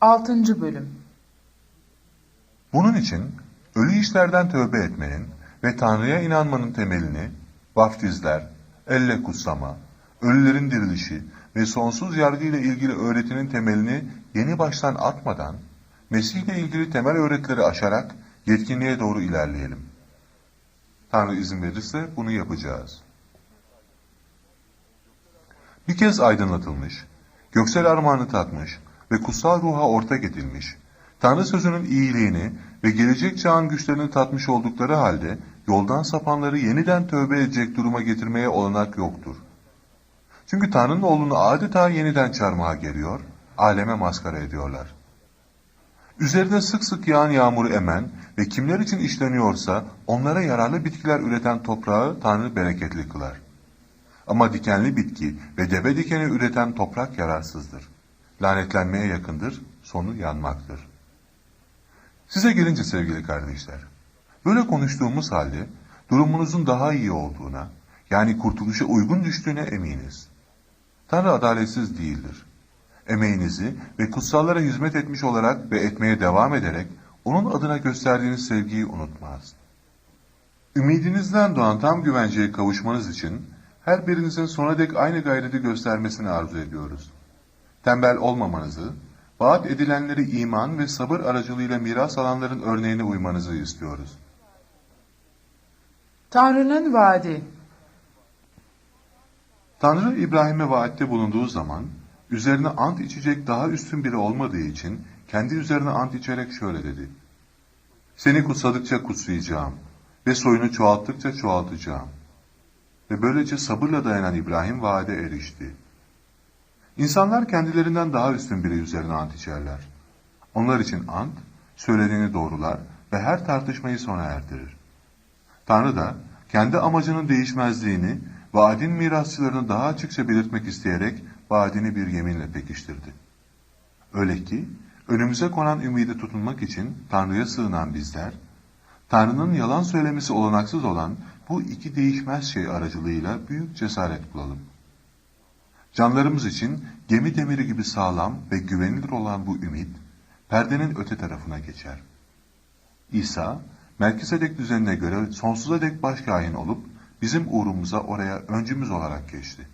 6. Bölüm Bunun için ölü işlerden tövbe etmenin ve Tanrı'ya inanmanın temelini vaftizler, elle kutsama, ölülerin dirilişi ve sonsuz yargı ile ilgili öğretinin temelini yeni baştan atmadan, Mesih ile ilgili temel öğretileri aşarak yetkinliğe doğru ilerleyelim. Tanrı izin verirse bunu yapacağız. Bir kez aydınlatılmış, göksel armağanı tatmış ve kutsal ruha ortak edilmiş, Tanrı sözünün iyiliğini ve gelecek çağın güçlerini tatmış oldukları halde yoldan sapanları yeniden tövbe edecek duruma getirmeye olanak yoktur. Çünkü Tanrı'nın oğlunu adeta yeniden çarmıha geliyor, aleme maskara ediyorlar. Üzerine sık sık yağan yağmuru emen ve kimler için işleniyorsa onlara yararlı bitkiler üreten toprağı Tanrı bereketli kılar. Ama dikenli bitki ve deve dikeni üreten toprak yararsızdır. Lanetlenmeye yakındır, sonu yanmaktır. Size gelince sevgili kardeşler, böyle konuştuğumuz halde durumunuzun daha iyi olduğuna, yani kurtuluşa uygun düştüğüne eminiz. Tanrı adaletsiz değildir. Emeğinizi ve kutsallara hizmet etmiş olarak ve etmeye devam ederek onun adına gösterdiğiniz sevgiyi unutmaz. Ümidinizden doğan tam güvenceye kavuşmanız için her birinizin sona dek aynı gayreti göstermesini arzu ediyoruz. Tembel olmamanızı, vaat edilenleri iman ve sabır aracılığıyla miras alanların örneğine uymanızı istiyoruz. Tanrı'nın vaadi Tanrı İbrahim'e vaatte bulunduğu zaman, üzerine ant içecek daha üstün biri olmadığı için kendi üzerine ant içerek şöyle dedi. Seni kutsadıkça kutsayacağım ve soyunu çoğalttıkça çoğaltacağım. Ve böylece sabırla dayanan İbrahim vaade erişti. İnsanlar kendilerinden daha üstün biri üzerine ant içerler. Onlar için ant, söylediğini doğrular ve her tartışmayı sona erdirir. Tanrı da kendi amacının değişmezliğini, vaadin mirasçılarını daha açıkça belirtmek isteyerek vaadini bir yeminle pekiştirdi. Öyle ki önümüze konan ümide tutunmak için Tanrı'ya sığınan bizler, Tanrı'nın yalan söylemesi olanaksız olan bu iki değişmez şey aracılığıyla büyük cesaret bulalım. Canlarımız için gemi demiri gibi sağlam ve güvenilir olan bu ümit, perdenin öte tarafına geçer. İsa, Melkisedek düzenine göre sonsuza dek başkâhin olup, bizim uğrumuza oraya öncümüz olarak geçti.